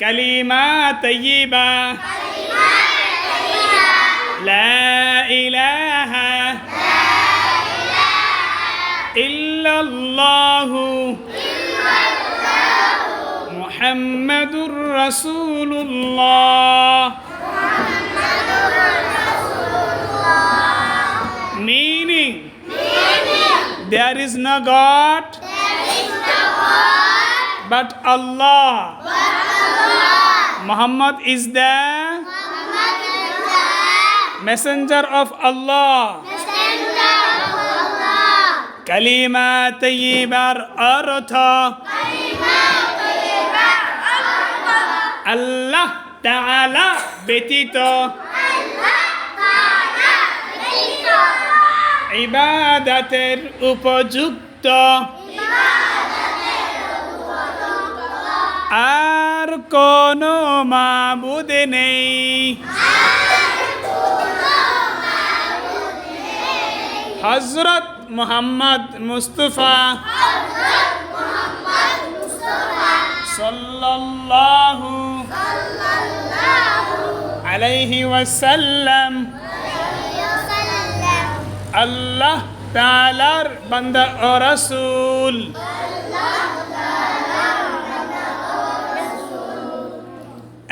கலிமா தையீபா ல இலஹ இல்லல்லாஹு முஹம்மதுர் ரசூலுல்லாஹ் Meaning, There is no God but Allah. Muhammad is the messenger of Allah. কালিমা তৈবার অর্থ আল্লাহ তাআলা ব্যতীত ইবাদাতের উপযুক্ত আর কোনো মাবুদ নেই। হজরত মোহাম্মদ মুস্তফা। সাল্লাল্লাহু আলাইহি ওয়াসাল্লাম। আল্লাহ তাআলার বান্দা ও রাসূল।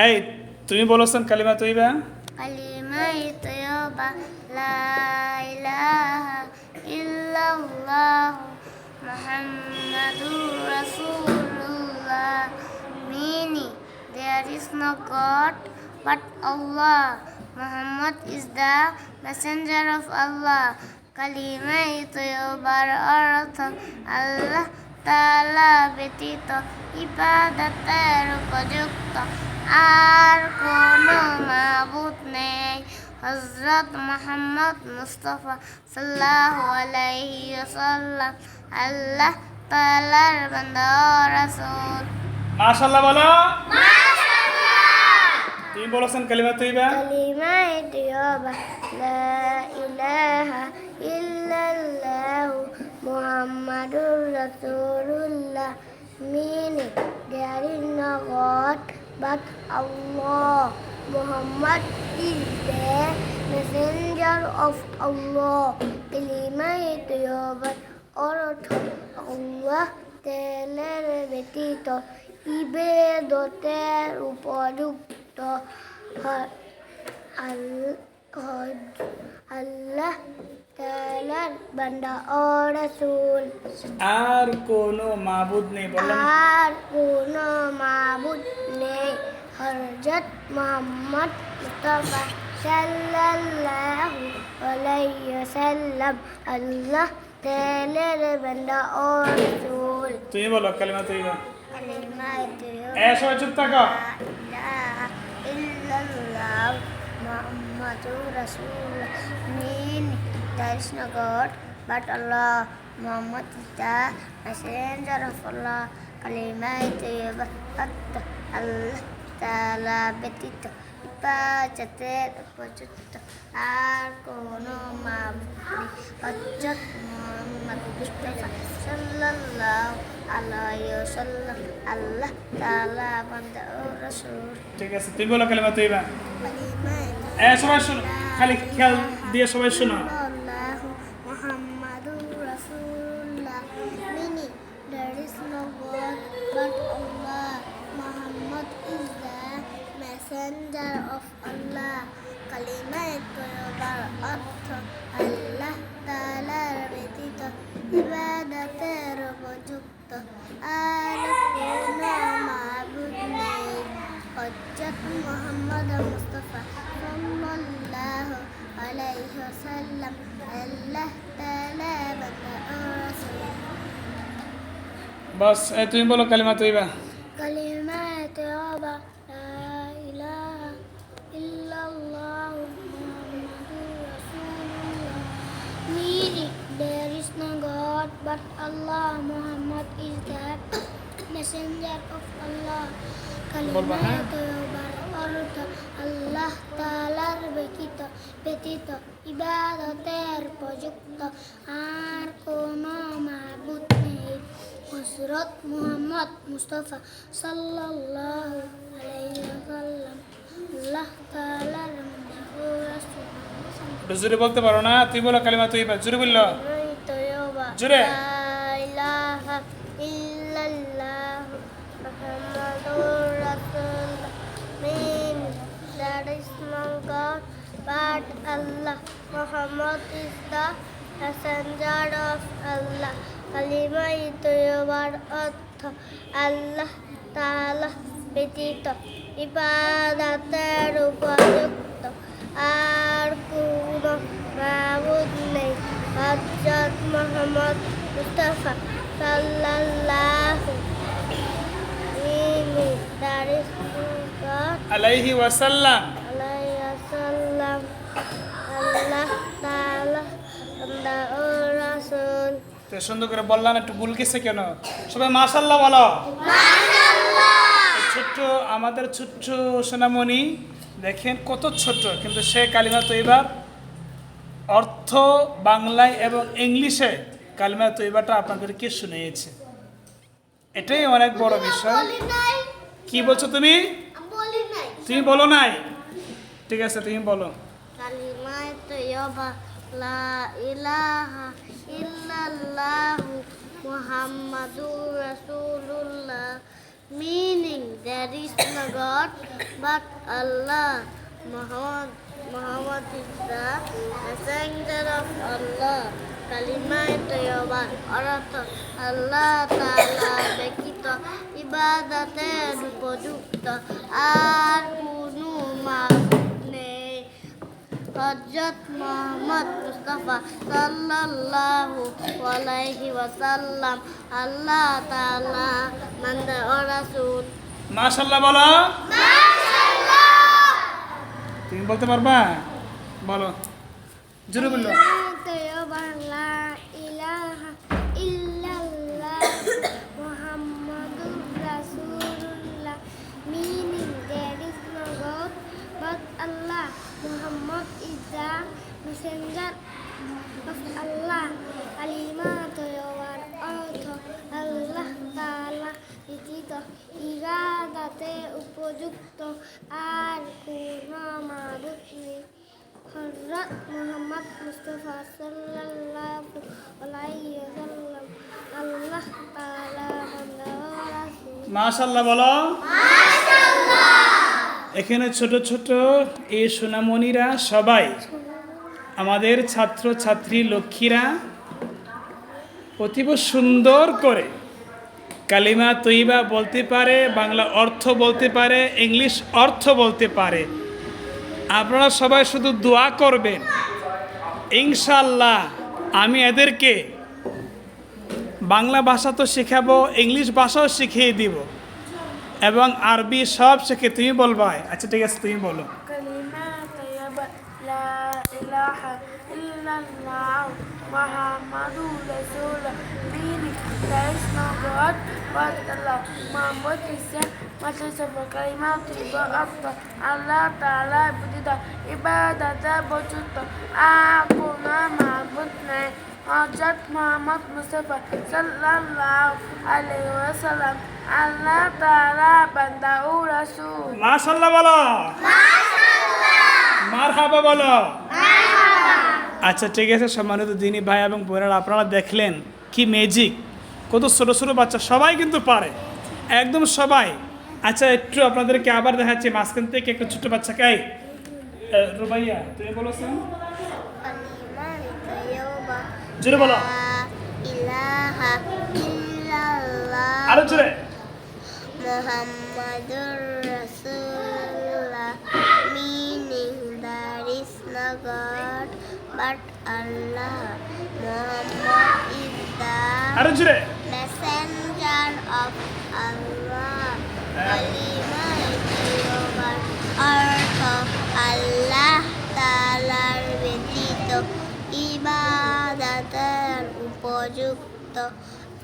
এই, তুমি বলছেন কালিমা তৈবা কালিমাই তয়বা, লা ইল্লাল্লাহ মুহাম্মাদুর রাসূলুল্লাহ। Meaning, there is no god but Allah. কালিমাই তয়বার অর্থ আল্লাহ তাআলা ব্যতীত ইবাদতের উপযুক্ত। আর কোনো মাবুদ নেই। হজরত মোহাম্মদ মুস্তফা সাল্লাহু আলাইহি ওয়াসাল্লাম আল্লাহ তাআলার বান্দা রাসূল। মাশাআল্লাহ বলো। তুমি বলছেন কালিমা তৈবা কালিমায় তয়বা লা ইলাহা ইল্লাল্লাহ মুহাম্মাদুর রাসূলুল্লাহ। is no god but Allah, Muhammad is the messenger of Allah. কালিমায় তয়বার অর্থ আল্লাহ তেলের ব্যতীত ইবেদতের উপযুক্ত আল- আল্লাহ তালার বান্দা ও রাসূল আর কোনো মাবুদ নেই বললাম আর কোনো মাবুদ নেই হরজত মোহাম্মদ মুস্তাফা সাল্লাল্লাহু আলাইহি ওয়াসাল্লাম আল্লাহ তালার বান্দা ও রাসূল তুমি বলো কালিমা তৈবা কালিমাতে এ সবাই চুপ থাকো ilaha illallah Muhammadur Rasulullah meaning there is no God but Allah Muhammad is the messenger of Allah kalimah tayyibah Allah Ta'ala ব্যতীত ইবাদতের উপযুক্ত আর কোনো মাবুদ হজরত মুহাম্মদ মুস্তাফা সাল্লাল্লাহু আলাইহি ওয়াসাল্লাম আল্লাহ তাআলা বান্দা ও রাসূল ঠিক আছে তুমি বলো কালিমা কালিমায়ে এ সবাই শোনো খালি খেয়াল দিয়ে সবাই শোনো। Is no God but Allah Muhammad is the messenger of Allah কালিমায়ে তয়বার অর্থ আল্লাহ তাআলার ব্যতীত ইবাদতের উপযুক্ত আর বাস এ তুমি বলো কালিমা তৈবা রাসূলুল্লাহ। Meaning there is no god but Allah. Muhammad is the messenger of Allah. বলবা, হ্যাঁ? অর্থ আল্লাহ তাআলার ব্যতীত ব্যতীত ইবাদতের উপযুক্ত হজরত মোহাম্মদ মুস্তফা সাল্লাহ জুড়ে বলতে পারো না? তুই বলো কালিমা তুই জুড়ে বলল। জুড়ে But Allah, Muhammad is the messenger আল্লাহ। কালিমা তৈবার অর্থ আল্লাহ তাআলা ব্যতীত, ইবাদতের উপযুক্ত। আর কোনো মাবুদ নেই। হজরত মোহাম্মদ মুস্তাফা সাল্লাল্লাহু আলাইহি ওয়াসাল্লাম। সুন্দর করে বললাম একটু ভুল গেছে কেন? সবাই মাশাল্লাহ বলো। ছোট্ট আমাদের ছোট্ট সোনামণি দেখেন কত ছোট্ট কিন্তু সে কালিমা তৈবার অর্থ বাংলায় এবং ইংলিশে কালিমা তৈবাটা আপনাদেরকে শুনিয়েছে। এটাই অনেক বড় বিষয়। কি বলছো তুমি? তুমি বলো নাই। ঠিক আছে তুমি বলো। কালিমায় তৈবা লা ইলাহা ইল্লাল্লাহু মুহাম্মাদুর রাসূলুল্লাহ meaning there is no God but Allah Muhammad Muhammad is the messenger of Allah কালিমায় তৈবার অর্থ আল্লাহ তাআলা ব্যতীত ইবাদতের উপযুক্ত আর কোনো মাবুদ নেই হজরত মোহাম্মদ মুস্তফা সাল্লাল্লাহু আলাইহি ওয়াসাল্লাম আল্লাহ তাআলা মান্দা ও রাসূল মাশাআল্লাহ বলো। তুমি বলতে পারবা? বলো। জোরে বলল। উপযুক্ত। আর কোনো মাবুদ নেই। হযরত মুহাম্মদ মুস্তাফা সাল্লাল্লাহু আলাইহি ওয়াসাল্লাম। আল্লাহ তাআলা বলো। এখানে ছোট ছোট এই সোনামণিরা সবাই আমাদের ছাত্র ছাত্রী লক্ষ্মীরা অতীব সুন্দর করে কালিমা তৈবা বলতে পারে বাংলা অর্থ বলতে পারে ইংলিশ অর্থ বলতে পারে আপনারা সবাই শুধু দোয়া করবেন ইনশাল্লাহ আমি এদেরকে বাংলা ভাষা তো শেখাবো ইংলিশ ভাষাও শিখিয়ে দিব এবং আরবি সব শিখে তুমি বলবা আচ্ছা ঠিক আছে তুমি বলো كلمة طيبة لا إله إلا الله محمد رسول meaning there is no God but Allah Muhammad is the messenger of كلمة طيبة after Allah Ta'ala بدida ibadat বচুত আপনা মাবুদ নাই হজরত মোহাম্মদ মুস্তফা সাল্লাল্লাহু আলাইহি ওয়াসাল্লাম আল্লাহ তাআলা বান্দা ও রাসূল মাশাল্লাহ বলো মারহাবা বলো আচ্ছা ঠিক আছে সম্মানিত দিনী ভাই এবং বোনেরা আপনারা দেখলেন কি ম্যাজিক কত ছোটো ছোটো বাচ্চা সবাই কিন্তু পারে। একদম সবাই। আচ্ছা একটু আপনাদেরকে আবার দেখাচ্ছি মাঝখান থেকে একটা ছোট্ট বাচ্চাকে। এই, এ, রুবাইয়া তুমি বলেছেন জোরে বলো। আরও জোরে। but Allah Muhammad is the আরও জোরে messenger of Allah কালিমা তৈবার অর্থ আল্লাহ তালার ব্যতীত ইবাদতের উপযুক্ত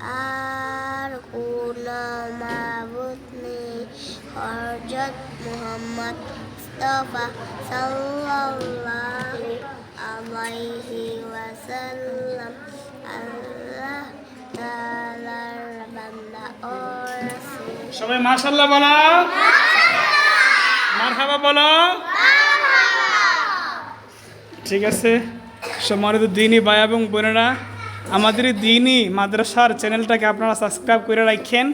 আর কোন মাবুদ নেই। হজরত মুহাম্মদ মুস্তফা সাল্লাল্লাহু আলাইহি ওয়াসাল্লাম। আল্লাহ তাআলার বান্দা। ও সবাই মাশাল্লাহ বলো। মারহাবা বলো। ঠিক আছে। সম্মানিত দিনই ভাই এবং বোনেরা, আমাদের দিনই মাদ্রাসার চ্যানেলটাকে আপনারা সাবস্ক্রাইব করে রাখেন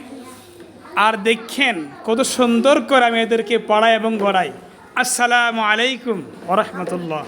আর দেখেন কত সুন্দর করে আমি এদেরকে পড়াই এবং গড়াই। আসসালামু আলাইকুম ওরহমতুল্লাহ